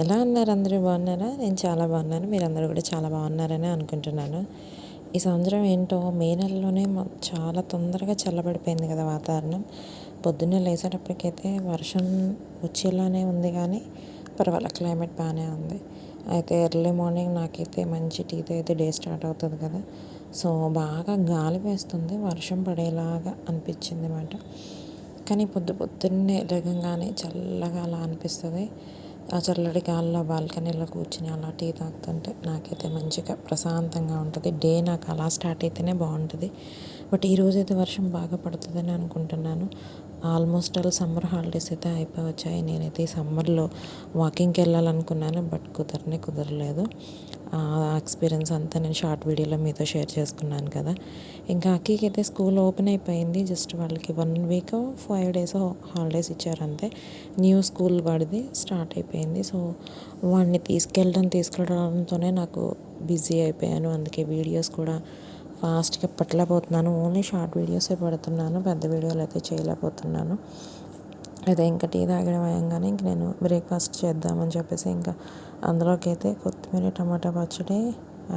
ఎలా అన్నారు అందరూ బాగున్నారా? నేను చాలా బాగున్నాను. మీరు అందరూ కూడా చాలా బాగున్నారని అనుకుంటున్నాను. ఈ సంవత్సరం ఏంటో మే నెలలోనే చాలా తొందరగా చల్లబడిపోయింది కదా వాతావరణం. పొద్దున్నే లేచేటప్పటికైతే వర్షం వచ్చేలానే ఉంది కానీ పర్వాలేదు క్లైమేట్ బాగానే ఉంది. అయితే ఎర్లీ మార్నింగ్ నాకైతే మంచి టీతో అయితే డే స్టార్ట్ అవుతుంది కదా. సో బాగా గాలి వేస్తుంది. వర్షం పడేలాగా అనిపించింది అన్నమాట కానీ పొద్దు పొద్దున్నే లేగంగానే చల్లగా అలా అనిపిస్తుంది. ఆ చల్లటి గాలిలో బాల్కనీలో కూర్చుని అలా టీ తాగుతుంటే నాకైతే మంచిగా ప్రశాంతంగా ఉంటుంది. డే నాకు అలా స్టార్ట్ అయితేనే బాగుంటుంది. బట్ ఈరోజు అయితే వర్షం బాగా పడుతుందని అనుకుంటున్నాను. ఆల్మోస్ట్ ఆల్ సమ్మర్ హాలిడేస్ అయితే అయిపోయి వచ్చాయి నేనైతే ఈ సమ్మర్లో వాకింగ్కి వెళ్ళాలనుకున్నాను బట్ కుదరనే కుదరలేదు. ఎక్స్పీరియన్స్ అంతా నేను షార్ట్ వీడియోలో మీతో షేర్ చేసుకున్నాను కదా. ఇంకా అక్కకి అయితే స్కూల్ ఓపెన్ అయిపోయింది. జస్ట్ వాళ్ళకి one week five days holidays ఇచ్చారు అంతే. న్యూ స్కూల్ వాడిది స్టార్ట్ అయిపోయింది. సో వాడిని తీసుకెళ్ళడం తీసుకెళ్ళడంతోనే నాకు బిజీ అయిపోయాను. అందుకే వీడియోస్ కూడా ఫాస్ట్గా పట్టలేకపోతున్నాను ఓన్లీ షార్ట్ వీడియోసే పెడుతున్నాను. పెద్ద వీడియోలు అయితే చేయలేకపోతున్నాను. అదే ఇంకా టీ తాగడం అయ్యంగానే ఇంక నేను బ్రేక్ఫాస్ట్ చేద్దామని చెప్పేసి ఇంకా అందులోకి అయితే కొత్తిమీర టమాటా పచ్చడి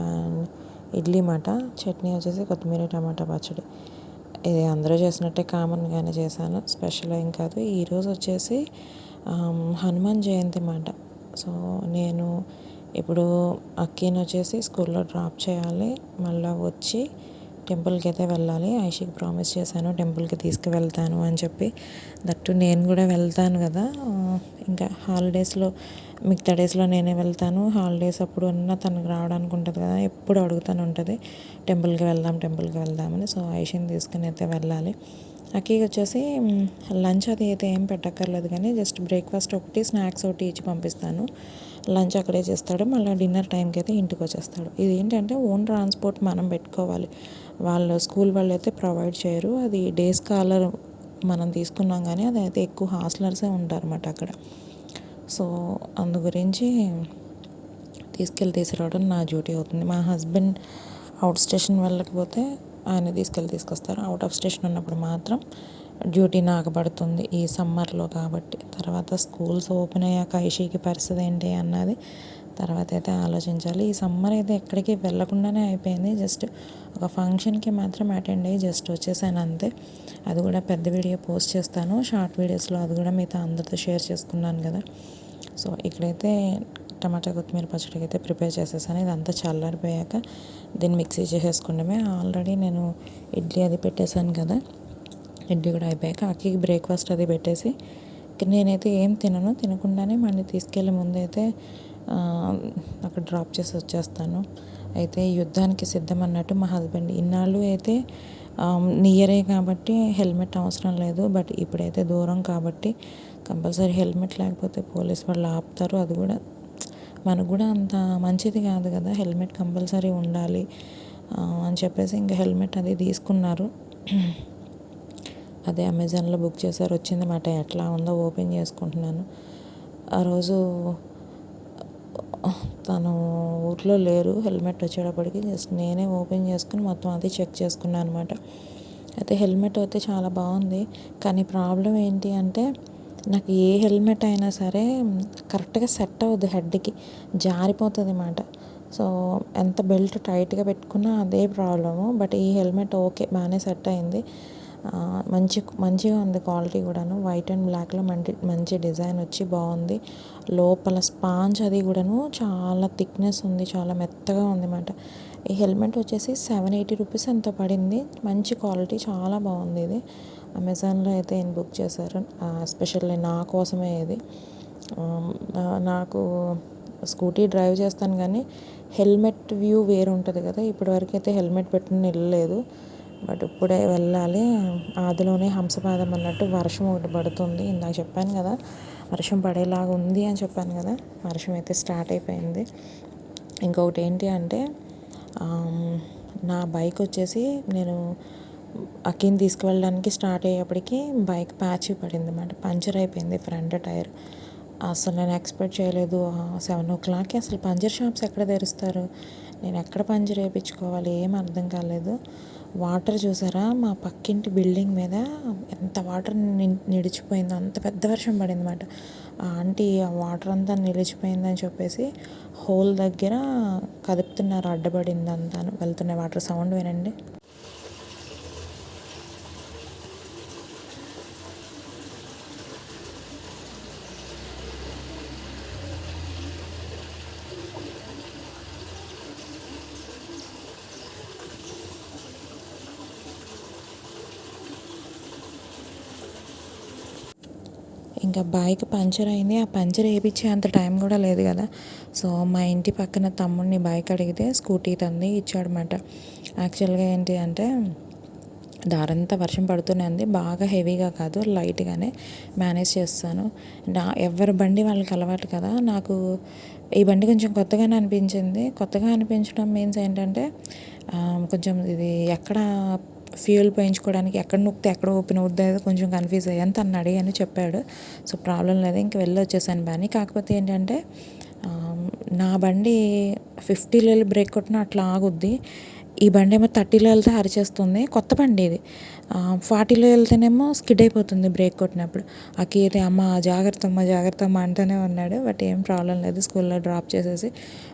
అండ్ ఇడ్లీ మాట. చట్నీ వచ్చేసి కొత్తిమీర టమాటా పచ్చడి. ఇది అందరూ చేసినట్టే కామన్గానే చేశాను. స్పెషల్ ఏం కాదు. ఈరోజు వచ్చేసి హనుమాన్ జయంతి మాట. సో నేను ఇప్పుడు అక్కీని వచ్చేసి స్కూల్లో డ్రాప్ చేయాలి. మళ్ళీ వచ్చి టెంపుల్కి అయితే వెళ్ళాలి. ఐషికి ప్రామిస్ చేశాను టెంపుల్కి తీసుకువెళ్తాను అని చెప్పి. దట్టు నేను కూడా వెళ్తాను కదా. ఇంకా హాలిడేస్లో మిగతా డేస్లో నేనే వెళ్తాను. హాలిడేస్ అప్పుడు ఉన్న తనకు రావడానికి ఉంటుంది కదా. ఎప్పుడు అడుగుతాను ఉంటుంది. టెంపుల్కి వెళ్దాం టెంపుల్కి వెళ్దామని సో ఐషిని తీసుకుని అయితే వెళ్ళాలి. అక్కీకి వచ్చేసి లంచ్ అది అయితే ఏం పెట్టక్కర్లేదు కానీ జస్ట్ బ్రేక్ఫాస్ట్ ఒకటి స్నాక్స్ ఒకటి ఇచ్చి పంపిస్తాను. లంచ్ అక్కడే చేస్తాడు. మళ్ళీ డిన్నర్ టైంకి అయితే ఇంటికి వచ్చేస్తాడు. ఇది ఏంటంటే ఓన్ ట్రాన్స్పోర్ట్ మనం పెట్టుకోవాలి. వాళ్ళు స్కూల్ వాళ్ళు అయితే ప్రొవైడ్ చేయరు. అది డే స్కాలర్ మనం తీసుకున్నాం కానీ అది అయితే ఎక్కువ హాస్టలర్సే ఉంటారన్నమాట అక్కడ. సో అందు గురించి తీసుకెళ్ళి తీసుకురావడం నా డ్యూటీ అవుతుంది. మా హస్బెండ్ అవుట్ స్టేషన్ వెళ్ళకపోతే ఆయన తీసుకెళ్ళి తీసుకొస్తారు. అవుట్ ఆఫ్ స్టేషన్ ఉన్నప్పుడు మాత్రం డ్యూటీ నాకు పడుతుంది ఈ సమ్మర్లో కాబట్టి. తర్వాత స్కూల్స్ ఓపెన్ అయ్యాక ఐషీకి పరిస్థితి ఏంటి అన్నది తర్వాత అయితే ఆలోచించాలి. ఈ సమ్మర్ అయితే ఎక్కడికి వెళ్ళకుండానే అయిపోయింది. జస్ట్ ఒక ఫంక్షన్కి మాత్రం అటెండ్ అయ్యి జస్ట్ వచ్చేసాను అంతే. అది కూడా పెద్ద వీడియో పోస్ట్ చేస్తాను. షార్ట్ వీడియోస్లో అది కూడా మీతో అందరితో షేర్ చేసుకున్నాను కదా. సో ఇక్కడైతే టమాటా కొత్తిమీర పచ్చడికి అయితే ప్రిపేర్ చేసేసాను. ఇదంతా చల్లారిపోయాక దీన్ని మిక్సీ చేసేసుకోవడమే ఆల్రెడీ నేను ఇడ్లీ అది పెట్టేశాను కదా. ఇడ్లీ కూడా అయిపోయాక అక్కకి బ్రేక్ఫాస్ట్ అది పెట్టేసి నేనైతే ఏం తినను. తినకుండానే మళ్ళీ తీసుకెళ్ళే ముందు అయితే అక్కడ డ్రాప్ చేసి వచ్చేస్తాను. అయితే యుద్ధానికి సిద్ధం అన్నట్టు మా హస్బెండ్ ఇన్నాళ్ళు అయితే నియరే కాబట్టి హెల్మెట్ అవసరం లేదు. బట్ ఇప్పుడైతే దూరం కాబట్టి కంపల్సరీ హెల్మెట్ లేకపోతే పోలీస్ వాళ్ళు ఆపుతారు. అది కూడా మనకు కూడా అంత మంచిది కాదు కదా. హెల్మెట్ కంపల్సరీ ఉండాలి అని చెప్పేసి ఇంకా హెల్మెట్ అది తీసుకున్నారు. అదే అమెజాన్లో బుక్ చేశారు. వచ్చిందన్నమాట ఎట్లా ఉందో ఓపెన్ చేసుకుంటున్నాను. ఆ రోజు తను ఊర్లో లేరు హెల్మెట్ వచ్చేటప్పటికి జస్ట్ నేనే ఓపెన్ చేసుకుని మొత్తం అది చెక్ చేసుకున్నాను అనమాట అయితే హెల్మెట్ అయితే చాలా బాగుంది. కానీ ప్రాబ్లం ఏంటి అంటే నాకు ఏ హెల్మెట్ అయినా సరే కరెక్ట్గా సెట్ అవ్వదు హెడ్కి జారిపోతుంది అన్నమాట సో ఎంత బెల్ట్ టైట్గా పెట్టుకున్నా అదే ప్రాబ్లము. బట్ ఈ హెల్మెట్ ఓకే బాగానే సెట్ అయింది. మంచి మంచిగా ఉంది క్వాలిటీ కూడాను. వైట్ అండ్ బ్లాక్లో మంచి మంచి డిజైన్ వచ్చి బాగుంది. లోపల స్పాంజ్ అది కూడాను చాలా థిక్నెస్ ఉంది చాలా మెత్తగా ఉంది అన్నమాట. ఈ హెల్మెట్ వచ్చేసి సెవెన్ ఎయిటీ రూపీస్ ఎంత పడింది. మంచి క్వాలిటీ చాలా బాగుంది ఇది. అమెజాన్లో అయితే నేను బుక్ చేశారు. ఎస్పెషల్లీ నా కోసమే ఇది. నాకు స్కూటీ డ్రైవ్ చేస్తాను కానీ హెల్మెట్ వ్యూ వేరు ఉంటుంది కదా. ఇప్పటివరకు అయితే హెల్మెట్ పెట్టుకుని వెళ్ళలేదు. బట్ ఇప్పుడే వెళ్ళాలి. ఆదిలోనే హంసపాదం అన్నట్టు వర్షం ఒకటి పడుతుంది. ఇందాక చెప్పాను కదా వర్షం పడేలాగా ఉంది అని చెప్పాను కదా వర్షం అయితే స్టార్ట్ అయిపోయింది. ఇంకొకటి ఏంటి అంటే నా బైక్ వచ్చేసి నేను అక్కిని తీసుకువెళ్ళడానికి స్టార్ట్ అయ్యేప్పటికి బైక్ ప్యాచ్ పడింది అన్నమాట. పంచర్ అయిపోయింది ఫ్రంట్ టైర్. అసలు నేను ఎక్స్పెక్ట్ చేయలేదు. సెవెన్ ఓ క్లాక్కి అసలు పంజర్ షాప్స్ ఎక్కడ తెరుస్తారు? నేను ఎక్కడ పంజర్ వేయించుకోవాలి? ఏం అర్థం కాలేదు. వాటర్ చూసారా? మా పక్కింటి బిల్డింగ్ మీద ఎంత వాటర్ నిడిచిపోయిందో అంత పెద్ద వర్షం పడింది అనమాట ఆ ఆంటీ ఆ వాటర్ అంతా నిలిచిపోయిందని చెప్పేసి హోల్ దగ్గర కదుపుతున్నారు. అడ్డపడింది అంతా వెళ్తున్న వాటర్ సౌండ్ వినండి. ఇంకా బైక్ పంచర్ అయింది. ఆ పంచర్ వేయించే అంత టైం కూడా లేదు కదా. సో మా ఇంటి పక్కన తమ్ముడిని బైక్ అడిగితే స్కూటీ తంది ఇచ్చాడనమాట యాక్చువల్గా ఏంటి అంటే దారంతా వర్షం పడుతూనే ఉంది. బాగా హెవీగా కాదు లైట్గానే మేనేజ్ చేస్తాను. నా ఎవరి బండి వాళ్ళకి అలవాటు కదా నాకు ఈ బండి కొంచెం కొత్తగానే అనిపించింది. కొత్తగా అనిపించడం మీన్స్ ఏంటంటే కొంచెం ఇది ఎక్కడ ఫ్యూయల్ పోయించుకోవడానికి ఎక్కడ నొక్కితే ఎక్కడ ఓపెన్ అవుద్ది కొంచెం కన్ఫ్యూజ్ అయ్యాను తను అడిగాను చెప్పాడు. సో ప్రాబ్లం లేదు ఇంక వెళ్ళి వచ్చేసాను బాని. కాకపోతే ఏంటంటే నా బండి ఫిఫ్టీలో లెల్ బ్రేక్ కొట్టిన అట్లా ఆగుద్ది. ఈ బండి ఏమో థర్టీలో వెళ్తే అరిచేస్తుంది. కొత్త బండి ఇది. ఫార్టీలో వెళ్తేనేమో స్కిడ్ అయిపోతుంది బ్రేక్ కొట్టినప్పుడు. ఆ కీర్తి అమ్మ జాగ్రత్త అమ్మ జాగ్రత్త అమ్మ అంటూనే ఉన్నాడు. బట్ ఏం ప్రాబ్లం లేదు. స్కూల్లో డ్రాప్ చేసేసి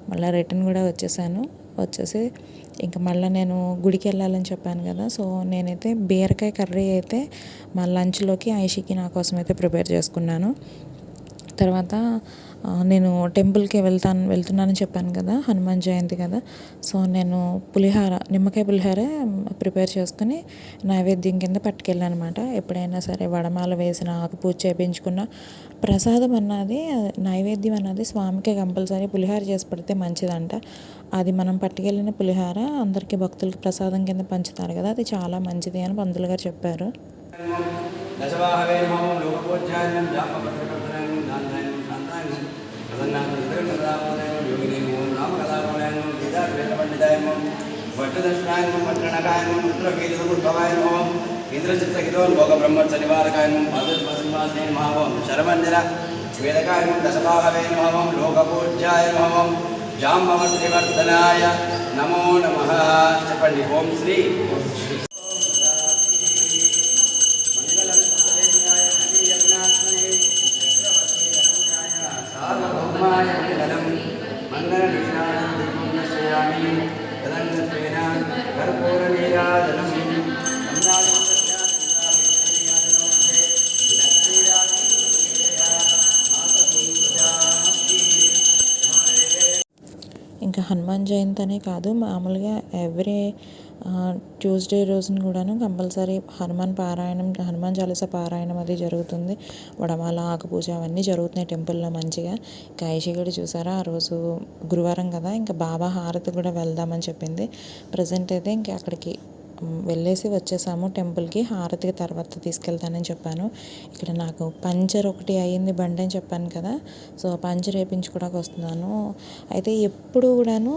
మళ్ళీ రిటర్న్ కూడా వచ్చేసాను. వచ్చేసి ఇంకా మళ్ళీ నేను గుడికి వెళ్ళాలని చెప్పాను కదా. సో నేనైతే బీరకాయ కర్రీ అయితే మా లంచ్లోకి ఐషికి నా కోసం అయితే ప్రిపేర్ చేసుకున్నాను. తర్వాత నేను టెంపుల్కి వెళ్తాను వెళ్తున్నానని చెప్పాను కదా హనుమాన్ జయంతి కదా సో నేను పులిహార నిమ్మకాయ పులిహార ప్రిపేర్ చేసుకుని నైవేద్యం కింద పట్టుకెళ్ళాను అనమాట ఎప్పుడైనా సరే వడమాల వేసిన ఆకుపూజ చేయించుకున్న ప్రసాదం అన్నది నైవేద్యం అన్నది స్వామికి కంపల్సరీ పులిహార చేసి పెడితే మంచిదంట అది మనం పట్టుకెళ్ళిన పులిహార అందరికీ భక్తులకి ప్రసాదం కింద పంచుతారు కదా అది చాలా మంచిది అని పంతులు గారు చెప్పారు ప్రసన్నాయం యోగిని ఓం రామకథామయం వేదాద్వైత పండితాయం భట్టదర్శనాయం పట్టణకాయం రుద్రకీర్తిభవాయ ఓం ఇంద్రచిత్తగితో లోక బ్రహ్మత్స నివారకాయం పాదస్వాసే మహావం శరమందిర వేదకాయం దశవాహవే నమో లోకపూజ్యాయ నమో జాంబవత్రివర్ధనాయ నమో నమః చెప్పండి ఓం శ్రీ ఇంకా హనుమాన్ జయంతి అనే కాదు మామూలుగా ఎవ్రీ ట్యూస్డే రోజున కూడాను కంపల్సరీ హనుమాన్ పారాయణం హనుమాన్ చాలీస పారాయణం అది జరుగుతుంది. వడమాల ఆకుపూజ అవన్నీ జరుగుతున్నాయి టెంపుల్లో మంచిగా. ఇంకా కూడా చూసారా? ఆ రోజు గురువారం కదా ఇంకా బాబా హారతి కూడా వెళ్దామని చెప్పింది. ప్రజెంట్ అయితే ఇంకా అక్కడికి వెళ్ళేసి వచ్చేసాము టెంపుల్కి. హారతికి తర్వాత తీసుకెళ్తానని చెప్పాను. ఇక్కడ నాకు పంచర్ ఒకటి అయ్యింది బండి అని చెప్పాను కదా. సో పంచర్ వేయించుకోవడానికి వస్తున్నాను. అయితే ఎప్పుడు కూడాను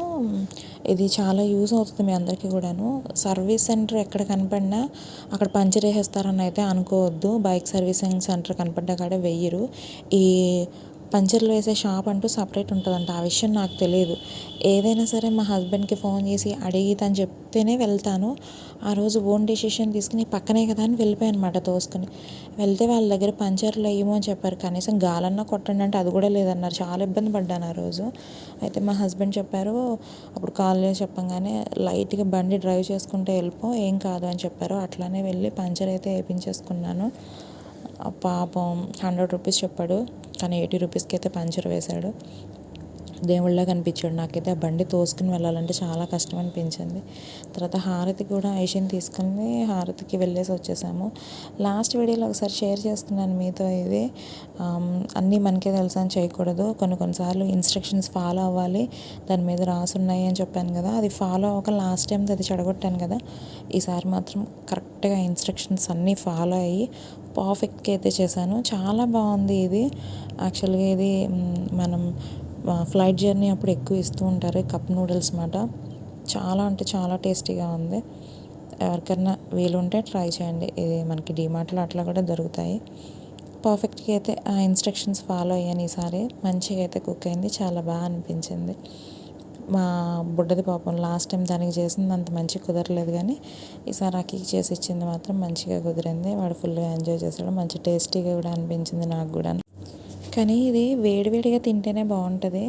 ఇది చాలా యూస్ అవుతుంది మీ అందరికీ కూడాను. సర్వీస్ సెంటర్ ఎక్కడ కనపడినా అక్కడ పంచర్ వేసేస్తారని అయితే అనుకోవద్దు. బైక్ సర్వీసింగ్ సెంటర్ కనపడ్డా కాడ వెయ్యరు ఈ పంచర్లు వేసే షాప్ అంటూ సపరేట్ ఉంటుందంట. ఆ విషయం నాకు తెలియదు ఏదైనా సరే మా హస్బెండ్కి ఫోన్ చేసి అడిగి తను చెప్తేనే వెళ్తాను. ఆ రోజు ఓన్ డెసిషన్ తీసుకుని పక్కనే కదా అని వెళ్ళిపోయాను అనమాట తోసుకుని. వెళ్తే వాళ్ళ దగ్గర పంచర్లు వేయమో అని చెప్పారు. కనీసం గాలన్నా కొట్టండి అంటే అది కూడా లేదన్నారు. చాలా ఇబ్బంది పడ్డాను ఆ రోజు. అయితే మా హస్బెండ్ చెప్పారు అప్పుడు కాల్ చేసి చెప్పంగానే లైట్గా బండి డ్రైవ్ చేసుకుంటే వెళ్ళిపో ఏం కాదు అని చెప్పారు. అట్లానే వెళ్ళి పంచర్ అయితే వేయించేసుకున్నాను. పాపం హండ్రెడ్ రూపీస్ చెప్పాడు. కానీ ఎయిటీ రూపీస్కి అయితే పంచర్ వేశాడు. దేవుళ్ళ కనిపించాడు నాకైతే. ఆ బండి తోసుకుని వెళ్ళాలంటే చాలా కష్టం అనిపించింది. తర్వాత హారతి కూడా ఐషిని తీసుకుని హారతికి వెళ్ళేసి వచ్చేసాము. లాస్ట్ వీడియోలో ఒకసారి షేర్ చేస్తున్నాను మీతో ఇది. అన్నీ మనకే తెలుసు అని చేయకూడదు. కొన్ని కొన్నిసార్లు ఇన్స్ట్రక్షన్స్ ఫాలో అవ్వాలి. దాని మీద రాసి ఉన్నాయి అని చెప్పాను కదా. అది ఫాలో అవ్వక లాస్ట్ టైం అది చెడగొట్టాను కదా. ఈసారి మాత్రం కరెక్ట్గా ఇన్స్ట్రక్షన్స్ అన్నీ ఫాలో అయ్యి పర్ఫెక్ట్గా అయితే చేశాను. చాలా బాగుంది ఇది. యాక్చువల్గా ఇది మనం ఫ్లైట్ జర్నీ అప్పుడు ఎక్కువ ఇస్తూ ఉంటారు కప్ నూడిల్స్ మాట. చాలా అంటే చాలా టేస్టీగా ఉంది. ఎవరికైనా వీలుంటే ట్రై చేయండి. ఇది మనకి డిమార్ట్లో అట్లా కూడా దొరుకుతాయి. పర్ఫెక్ట్గా అయితే ఆ ఇన్స్ట్రక్షన్స్ ఫాలో అయ్యాను ఈసారి. మంచిగా అయితే కుక్ అయింది. చాలా బాగా అనిపించింది. మా బుడ్డది పాపం లాస్ట్ టైం దానికి చేసింది అంత మంచిగా కుదరలేదు కానీ ఈసారి అక్కకి చేసి ఇచ్చింది మాత్రం మంచిగా కుదిరింది. వాడు ఫుల్గా ఎంజాయ్ చేశాడు. మంచి టేస్టీగా కూడా అనిపించింది నాకు కూడా. కానీ ఇది వేడివేడిగా తింటేనే బాగుంటుంది.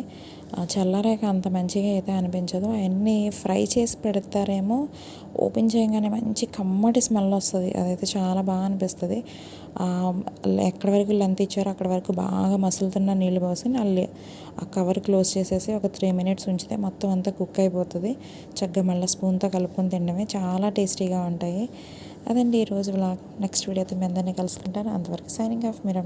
చల్లారాక అంత మంచిగా అయితే అనిపించదు. అవన్నీ ఫ్రై చేసి పెడతారేమో ఓపెన్ చేయగానే మంచి కమ్మటి స్మెల్ వస్తుంది. అదైతే చాలా బాగా అనిపిస్తుంది. ఎక్కడి వరకు లెంత్ ఇచ్చారో అక్కడ వరకు బాగా మసులుతున్న నీళ్ళు పోసి మళ్ళీ ఆ కవర్ క్లోజ్ చేసేసి ఒక త్రీ మినిట్స్ ఉంచితే మొత్తం అంతా కుక్ అయిపోతుంది. చక్కగా మళ్ళీ స్పూన్తో కలుపుకొని తినడమే చాలా టేస్టీగా ఉంటాయి. అదండి ఈరోజు వ్లాగ్ నెక్స్ట్ వీడియోతో మీ అందరినీ కలుసుకుంటాను. అంతవరకు సైనింగ్ ఆఫ్ మీరు